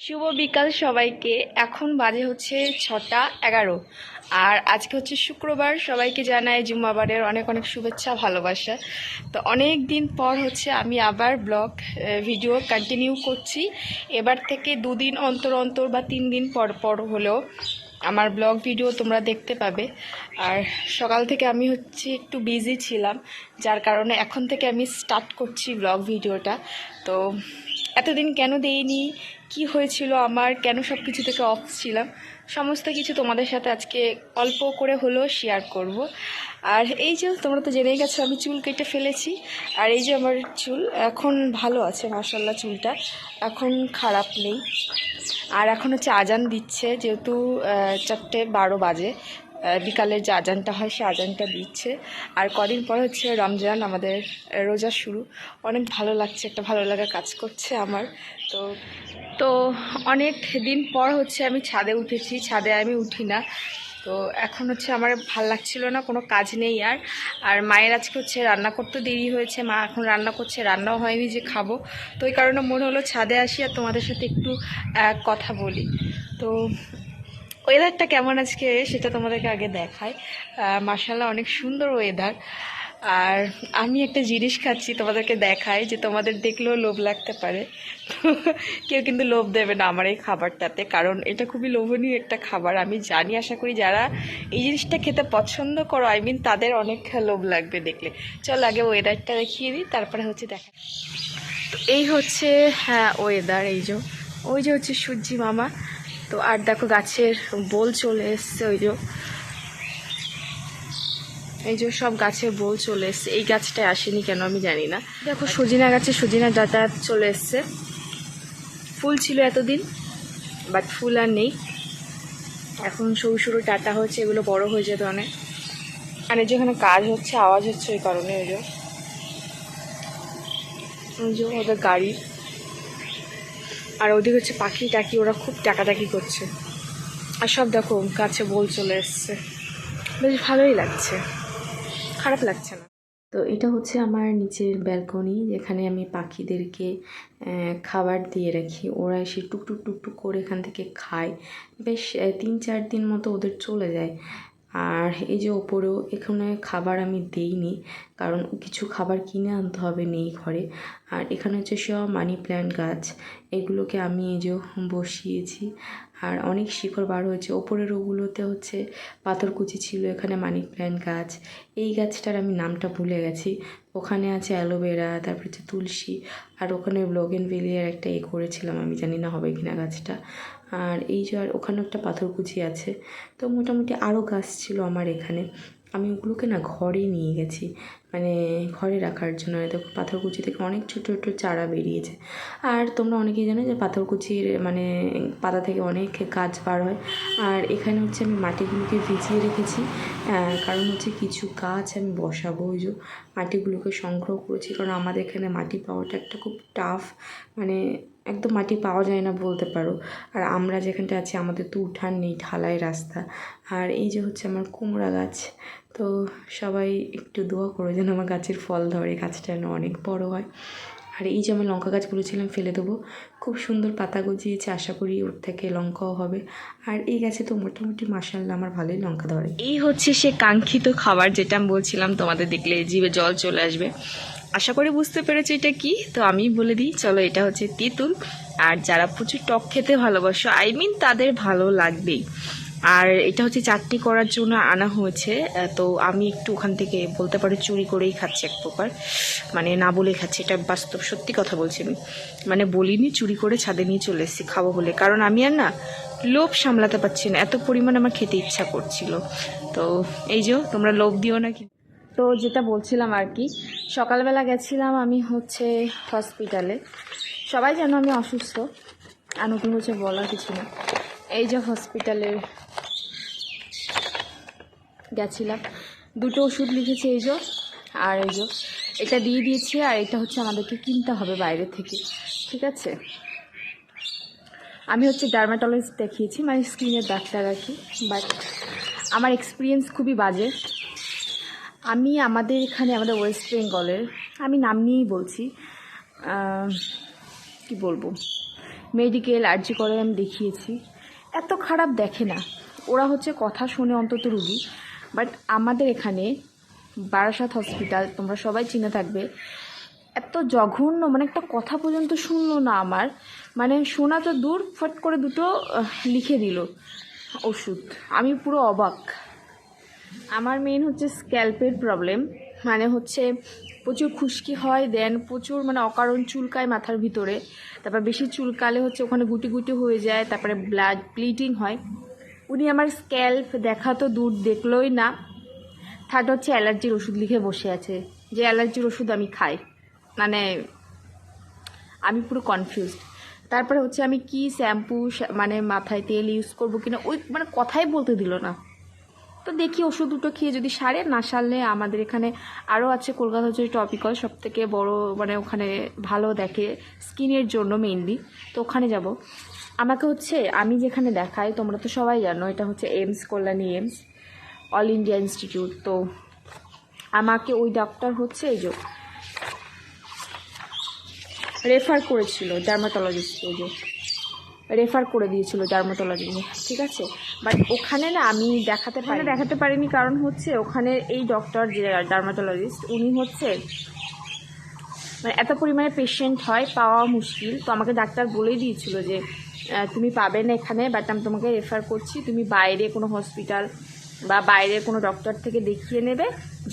শুভ বিকাল সবাইকে। এখন বাজে হচ্ছে ছটা এগারো। আর আজকে হচ্ছে শুক্রবার, সবাইকে জানাই জুম্মাবারের অনেক অনেক শুভেচ্ছা, ভালোবাসা। তো অনেক দিন পর হচ্ছে আমি আবার ব্লগ ভিডিও কন্টিনিউ করছি। এবার থেকে দুদিন অন্তর অন্তর বা তিন দিন পর পর হলেও আমার ব্লগ, ভিডিও তোমরা দেখতে পাবে। আর সকাল থেকে আমি হচ্ছে একটু বিজি ছিলাম, যার কারণে এখন থেকে আমি স্টার্ট করছি ব্লগ, ভিডিওটা। তো এতদিন কেন দেইনি? কি হয়েছিল আমার? কেন সব কিছু থেকে অফ ছিলাম? সমস্ত কিছু তোমাদের সাথে আজকে অল্প করে হলেও শেয়ার করব। আর এই যে, তোমরা তো জেনেই গেছো আমি চুল কেটে ফেলেছি। আর এই যে আমার চুল, এখন ভালো আছে মাসাল্লাহ চুলটা। এখন খারাপ নেই। আর এখন হচ্ছে আজান দিচ্ছে, যেহেতু চারটে বারো বাজে। বিকালের যে আজানটা হয় সে আজানটা দিচ্ছে। আর কদিন পর হচ্ছে রমজান, আমাদের রোজা শুরু। অনেক ভালো লাগছে, একটা ভালো লাগা কাজ করছে আমার। তো তো অনেক দিন পর হচ্ছে আমি ছাদে উঠেছি, ছাদে আমি উঠি না। তো এখন হচ্ছে আমার ভালো লাগছিল না, কোনো কাজ নেই আর। আর মায়ের আজকে হচ্ছে রান্না করতে দেরি হয়েছে, মা এখন রান্না করছে, রান্নাও হয়নি যে খাব। তো ওই কারণে মনে হলো ছাদে আসি আর তোমাদের সাথে একটু কথা বলি। তো ওয়েদারটা কেমন আজকে, সেটা তোমাদেরকে আগে দেখায় মার্শাল্লাহ অনেক সুন্দর ওয়েদার আর আমি একটা জিনিস খাচ্ছি, তোমাদেরকে দেখাই, যে তোমাদের দেখলেও লোভ লাগতে পারে। কেউ কিন্তু লোভ দেবে না আমার এই খাবারটাতে, কারণ এটা খুবই লোভনীয় একটা খাবার। আমি জানি, আশা করি যারা এই জিনিসটা খেতে পছন্দ করো আই মিন তাদের অনেক লোভ লাগবে দেখলে। চল আগে ওয়েদারটা দেখিয়ে দিই, তারপরে হচ্ছে দেখা। তো এই হচ্ছে হ্যাঁ ওয়েদার এই যে, ওই যে হচ্ছে সূর্যি মামা। তো আর দেখো গাছের বোল চলে এসছে, ওই যে। এই যে সব গাছের বোল চলে এসছে। এই গাছটায় আসেনি কেন আমি জানি না। দেখো সজিনা গাছে সজিনা ডাটা চলে এসছে। ফুল ছিল এতদিন, বাট ফুল আর নেই। এখন সরু সরু টাটা হচ্ছে, এগুলো বড় হয়ে যেত অনেক। এই যেখানে কাজ হচ্ছে, আওয়াজ হচ্ছে ওই কারণে, ওই যে। ওই যে ওদের গাড়ি। আর ওদিকে হচ্ছে পাখি টাকি ওরা খুব টাকাটাকি করছে। আর সব দেখো, গাছে বোল চলে এসছে। বেশ ভালোই লাগছে। খারাপ লাগছে না। তো এটা হচ্ছে আমার নিচের ব্যালকনি, যেখানে আমি পাখিদেরকে খাবার দিয়ে রাখি। ওরা এসে টুকটুক টুকটুক করে এখান থেকে খায়। বেশ তিন চার দিন মতো ওদের চলে যায়। আর এই যে ওপরেও এখানে খাবার আমি দেইনি, কারণ কিছু খাবার কিনে আনতে হবে নেই ঘরে। আর এখানে হচ্ছে সব মানি প্ল্যান্ট গাছ, এগুলোকে আমি এই যে বসিয়েছি। আর অনেক শিকড় বার হয়েছে। ওপরের ওগুলোতে হচ্ছে পাথরকুচি ছিল, এখানে মানি প্ল্যান্ট গাছ। এই গাছটার আমি নামটা ভুলে গেছি। ওখানে আছে অ্যালোভেরা, তারপর হচ্ছে তুলসী, আর ওখানে ব্লগেন ভেলিয়ার একটা এ করেছিলাম, আমি জানি না হবে কিনা গাছটা। আর এই যে আর ওখানে একটা পাথরকুচি আছে। তো মোটামুটি আরও গাছ ছিল আমার এখানে। আমি ওগুলোকে না ঘরে নিয়ে গেছি। মানে ঘরে রাখার জন্য। দেখো পাথরকুচি থেকে অনেক ছোটো ছোটো চারা বেরিয়েছে। আর তোমরা অনেকেই জানো যে পাথরকুচির মানে পাতা থেকে অনেক গাছ বার হয়। আর এখানে হচ্ছে আমি মাটিগুলোকে ভিজিয়ে রেখেছি। কারণ হচ্ছে কিছু গাছ আমি বসাবো ওই যে মাটিগুলোকে সংগ্রহ করেছি। কারণ আমাদের এখানে মাটি পাওয়াটা একটা খুব টাফ মানে একদম মাটি পাওয়া যায় না বলতে পারো। আর আমরা যেখানটা আছি, আমাদের তো উঠান নেই, ঢালাই রাস্তা। আর এই যে হচ্ছে আমার কুমড়া গাছ। তো সবাই একটু দোয়া করো যেন আমার গাছের ফল ধরে, গাছটা যেন অনেক বড় হয়। আর এই যে আমার লঙ্কা গাছ বলেছিলাম ফেলে দেবো। খুব সুন্দর পাতা গজিয়েছে, আশা করি ওর থেকে লঙ্কাও হবে। আর এই গাছে তো মোটামুটি মাসাল্লাহ আমার ভালোই লঙ্কা ধরে। এই হচ্ছে সে কাঙ্ক্ষিত খাবার যেটা আমি বলছিলাম, তোমাদের দেখলে জিভে জল চলে আসবে। আশা করি বুঝতে পেরেছ এটা কি? তো আমি বলে দিই, চলো এটা হচ্ছে তিঁতুল। আর যারা প্রচুর টক খেতে ভালোবাসো আই মিন তাদের ভালো লাগবেই। আর এটা হচ্ছে চাটনি করার জন্য আনা হয়েছে তো আমি একটু ওখান থেকে বলতে পারো চুরি করেই খাচ্ছি এক প্রকার। মানে না বলে খাচ্ছি, এটা বাস্তব সত্যি কথা বলছি আমি। মানে বলিনি, চুরি করে ছাদে নিয়ে চলে এসেছি খাব বলে। কারণ আমি আর না লোভ সামলাতে পারছি না, এত পরিমাণ আমার খেতে ইচ্ছা করছিল। তো এই যে, তোমরা লোভ দিও না কি? তো যেটা বলছিলাম আর কি, সকালবেলা গেছিলাম আমি হচ্ছে হসপিটালে সবাই জানো আমি অসুস্থ আর নতুন হচ্ছে বলার কিছু না। এই যে হসপিটালে গেছিলাম। দুটো ওষুধ লিখেছে এই যে, আর এই যে, এটা দিয়ে দিয়েছে, আর এটা হচ্ছে আমাদেরকে কিনতে হবে বাইরে থেকে, ঠিক আছে? আমি হচ্ছে ডার্মাটোলজিস্ট দেখিয়েছি মানে স্কিনের ডাক্তার আর কি বাট আমার এক্সপিরিয়েন্স খুবই বাজে। আমি আমাদের এখানে, আমাদের ওয়েস্ট বেঙ্গলের আমি নাম নিয়েই বলছি কি বলব? মেডিকেল আর্জি করে আমি দেখিয়েছি। এত খারাপ দেখে না। ওরা হচ্ছে কথা শুনে অন্তত রুগী। বাট আমাদের এখানে বারাসাত হসপিটাল তোমরা সবাই চিনে থাকবে, এত জঘন্য মানে একটা কথা পর্যন্ত শুনলো না আমার। মানে শোনা তো দূর, ফট করে দুটো লিখে দিল ওষুধ। আমি পুরো অবাক। আমার মেন হচ্ছে স্ক্যাল্পের প্রবলেম মানে হচ্ছে প্রচুর খুশকি হয় দেন প্রচুর মানে অকারণ চুলকায় মাথার ভিতরে। তারপর বেশি চুলকালে হচ্ছে ওখানে গুটি গুটি হয়ে যায়, তারপরে ব্লাড ব্লিডিং হয়। উনি আমার স্ক্যাল্প দেখা তো দূর দেখলোই না। থার্ড হচ্ছে অ্যালার্জির ওষুধ লিখে বসে আছে, যে অ্যালার্জির ওষুধ আমি খাই। মানে আমি পুরো কনফিউজ তারপরে হচ্ছে আমি কি শ্যাম্পু মানে মাথায় তেল ইউজ করব কিনা, ওই মানে কথাই বলতে দিল না। তো দেখি ওষুধ দুটো খেয়ে যদি সারে, না সারলে আমাদের এখানে আরও আছে কলকাতা হচ্ছে টপিক্যাল সব থেকে বড় মানে ওখানে ভালো দেখে স্কিনের জন্য মেইনলি তো ওখানে যাব। আমাকে হচ্ছে, আমি যেখানে দেখাই, তোমরা তো সবাই জানো, এটা হচ্ছে AIIMS Kalyani AIIMS all India institute তো আমাকে ওই ডাক্তার হচ্ছে এই যে রেফার করেছিল ডার্মাটোলজিস্ট ওই যে। রেফার করে দিয়েছিল ডার্মাটোলজি ঠিক আছে? বাট ওখানে না আমি দেখাতে পারি দেখাতে পারিনি কারণ হচ্ছে ওখানে এই ডক্টর যে ডার্মাটোলজিস্ট উনি হচ্ছে মানে এত পরিমাণে পেশেন্ট হয় পাওয়া মুশকিল। তো আমাকে ডাক্তার বলেই দিয়েছিল যে তুমি পাবে না এখানে বাট আমি তোমাকে রেফার করছি। তুমি বাইরে কোনো হসপিটাল বা বাইরে কোনো ডক্টর থেকে দেখিয়ে নেবে।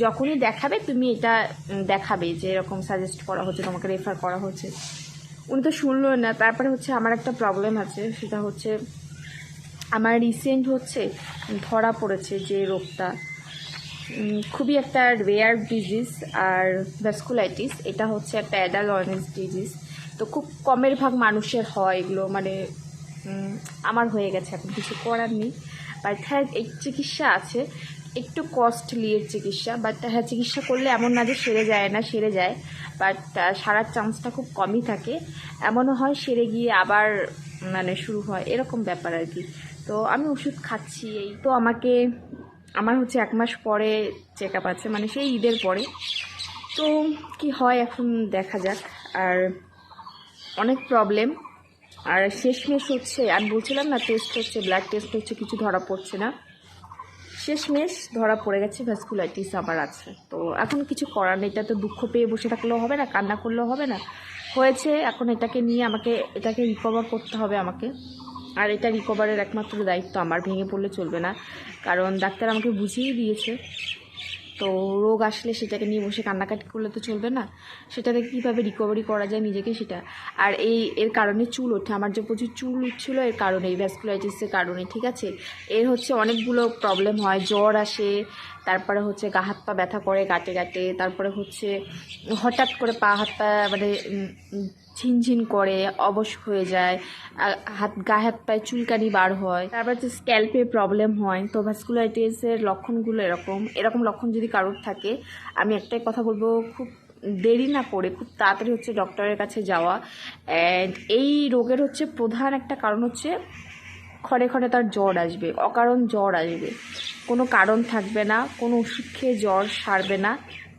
যখনই দেখাবে তুমি এটা দেখাবে যে এরকম সাজেস্ট করা হচ্ছে তোমাকে রেফার করা হচ্ছে। উনি তো শুনলো না। তারপরে হচ্ছে আমার একটা প্রবলেম আছে, সেটা হচ্ছে আমার রিসেন্ট হচ্ছে ধরা পড়েছে যে রোগটা। খুবই একটা রেয়ার ডিজিজ আর ভ্যাসকুলাইটিস এটা হচ্ছে একটা অ্যাডালনেস ডিজিজ তো খুব কমের ভাগ মানুষের হয় এগুলো মানে আমার হয়ে গেছে এখন, কিছু করার নেই। বাট হ্যাঁ এই চিকিৎসা আছে, একটু কস্টলি এর চিকিৎসা বাট হ্যাঁ চিকিৎসা করলে এমন না যে সেরে যায় না, সেরে যায়। বাট সারার চান্সটা খুব কমই থাকে। এমনও হয় সেরে গিয়ে আবার মানে শুরু হয়, এরকম ব্যাপার আর কি। তো আমি ওষুধ খাচ্ছি এই। তো আমাকে, আমার হচ্ছে এক মাস পরে চেক আপ আছে মানে সেই ঈদের পরে। তো কি হয় এখন দেখা যাক। আর অনেক প্রবলেম আর শেষমেশ হচ্ছে, আমি বলছিলাম না টেস্ট হচ্ছে ব্লাড টেস্ট হচ্ছে, কিছু ধরা পড়ছে না। শেষমেশ ধরা পড়ে গেছে ভ্যাসকুলাইটিস আমার আছে। তো এখন কিছু করার নেই এটা তো দুঃখ পেয়ে বসে থাকলেও হবে না, কান্না করলেও হবে না। হয়েছে, এখন এটাকে নিয়ে আমাকে, এটাকে রিকভার করতে হবে আমাকে। আর এটা রিকভারের একমাত্র দায়িত্ব আমার, ভেঙে পড়লে চলবে না। কারণ ডাক্তার আমাকে বুঝিয়েই দিয়েছে তো রোগ আসলে সেটাকে নিয়ে বসে কান্নাকাটি করলে তো চলবে না। সেটাকে কীভাবে রিকভারি করা যায় নিজেকে সেটা। আর এই, এর কারণে চুল ওঠে। আমার যে প্রচুর চুল উঠছিলো, এর কারণে এই ভ্যাসকুলাইটিসের কারণে, ঠিক আছে? এর হচ্ছে অনেকগুলো প্রবলেম হয়। জ্বর আসে তারপরে হচ্ছে গা, হাত পা ব্যথা করে গাটে গাটে, তারপরে হচ্ছে হঠাৎ করে পা, হাত পা মানে ঝিনঝিন করে, অবশ হয়ে যায় হাত, গা, হাত পায়ে চুলকানি বার হয়, তারপর হচ্ছে স্ক্যাল্পে প্রবলেম হয়, তো ভাস্কুলাইটিসের লক্ষণগুলো এরকম এরকম লক্ষণ যদি কারোর থাকে, আমি একটাই কথা বলব, খুব দেরি না করে, খুব তাড়াতাড়ি হচ্ছে ডক্টরের কাছে যাওয়া অ্যান্ড এই রোগের হচ্ছে প্রধান একটা কারণ হচ্ছে, ক্ষণে ক্ষণে তার জ্বর আসবে, অকারণ জ্বর আসবে। কোনো কারণ থাকবে না, কোনো ওষুধ খেয়ে জ্বর সারবে না।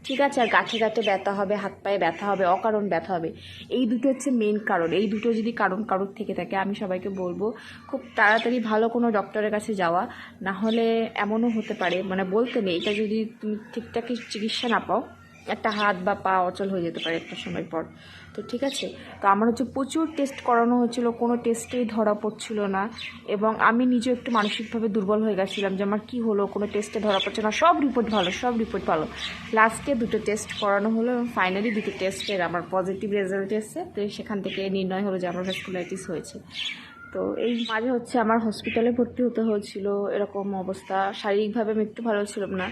ঠিক আছে, আর গাছে গাছে ব্যথা হবে, হাত পায়ে ব্যথা হবে, অকারণ ব্যথা হবে। এই দুটো হচ্ছে মেন কারণ। এই দুটো যদি কারণ কারোর থেকে থাকে, আমি সবাইকে বলব, খুব তাড়াতাড়ি ভালো কোনো ডক্টরের কাছে যাওয়া। না হলে এমনও হতে পারে মানে বলতে নেই, এটা যদি তুমি ঠিকঠাকই চিকিৎসা না পাও একটা হাত বা পা অচল হয়ে যেতে পারে একটা সময় পর। তো ঠিক আছে? তো আমার হচ্ছে প্রচুর টেস্ট করানো হয়েছিল, কোনো টেস্টেই ধরা পড়ছিল না এবং আমি নিজে একটু মানসিকভাবে দুর্বল হয়ে গেছিলাম যে আমার কী হলো, কোনো টেস্টে ধরা পড়ছে না, সব রিপোর্ট ভালো, সব রিপোর্ট ভালো। লাস্টে দুটো টেস্ট করানো হলো এবং ফাইনালি দুটো টেস্টের আমার পজিটিভ রেজাল্ট এসেছে। তো সেখান থেকে নির্ণয় হলো যে আমার ভ্যাসকুলাইটিস হয়েছে। তো এই মাঝে হচ্ছে আমার হসপিটালে ভর্তি হতে হয়েছিল, এরকম অবস্থা। শারীরিকভাবে আমি একটু ভালো ছিলাম না।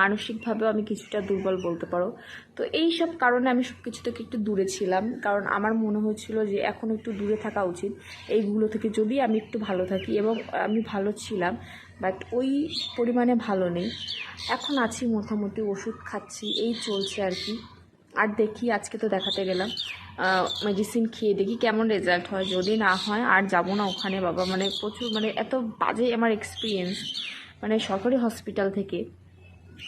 মানসিকভাবেও আমি কিছুটা দুর্বল বলতে পারো। তো এই সব কারণে আমি সব কিছু থেকে একটু দূরে ছিলাম। কারণ আমার মনে হয়েছিল যে এখন একটু দূরে থাকা উচিত। এইগুলো থেকে যদি আমি একটু ভালো থাকি এবং আমি ভালো ছিলাম বাট ওই পরিমাণে ভালো নেই। এখন আছি মোটামুটি, ওষুধ খাচ্ছি, এই চলছে আর কি। আর দেখি, আজকে তো দেখাতে গেলাম। মেডিসিন খেয়ে দেখি কেমন রেজাল্ট হয়। যদি না হয়, আর যাব না ওখানে, বাবা। মানে প্রচুর মানে এত বাজে আমার এক্সপিরিয়েন্স মানে সরকারি হসপিটাল থেকে।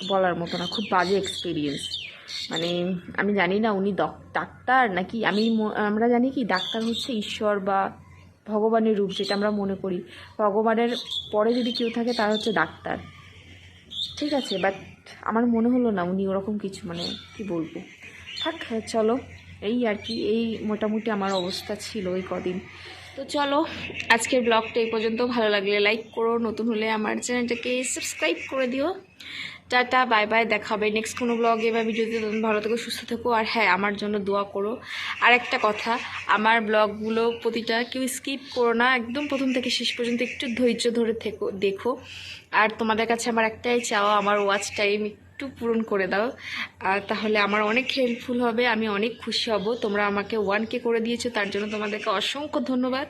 বলার মতো না, খুব বাজে এক্সপিরিয়েন্স মানে আমি জানি না উনি ডক- ডাক্তার নাকি, আমি আমরা জানি কি ডাক্তার হচ্ছে ঈশ্বর বা ভগবানের রূপ যেটা আমরা মনে করি। ভগবানের পরে যদি কেউ থাকে তার হচ্ছে ডাক্তার। ঠিক আছে বাট আমার মনে হলো না উনি ওরকম কিছু মানে কি বলব। থাক, চলো, এই আর কি, এই মোটামুটি আমার অবস্থা ছিল ওই কদিন। তো চলো, আজকের ব্লগটা এই পর্যন্ত। ভালো লাগলে লাইক করো, নতুন হলে আমার চ্যানেলটাকে সাবস্ক্রাইব করে দিও। টাটা, বাই বাই, দেখা হবে নেক্সট কোনো ব্লগে বা ভিডিওতে ভালো থেকো, সুস্থ থেকো, আর হ্যাঁ আমার জন্য দোয়া করো। আর একটা কথা, আমার ব্লগগুলো প্রতিটা কেউ স্কিপ করো না, একদম প্রথম থেকে শেষ পর্যন্ত একটু ধৈর্য ধরে থেকো, দেখো। আর তোমাদের কাছে আমার একটাই চাওয়া, আমার ওয়াচ টাইম একটু পূরণ করে দাও। আর তাহলে আমার অনেক হেল্পফুল হবে, আমি অনেক খুশি হব। তোমরা আমাকে ওয়ান কে করে দিয়েছ, তার জন্য তোমাদেরকে অসংখ্য ধন্যবাদ।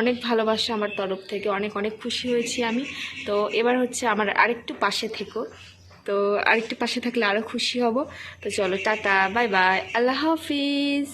অনেক ভালোবাসা আমার তরফ থেকে, অনেক অনেক খুশি হয়েছি আমি। তো এবার হচ্ছে আমার আরেকটু পাশে থেকো। তো আরেকটু পাশে থাকলে আরও খুশি হব। তো চলো টাটা বাই বাই আল্লাহ হাফিজ।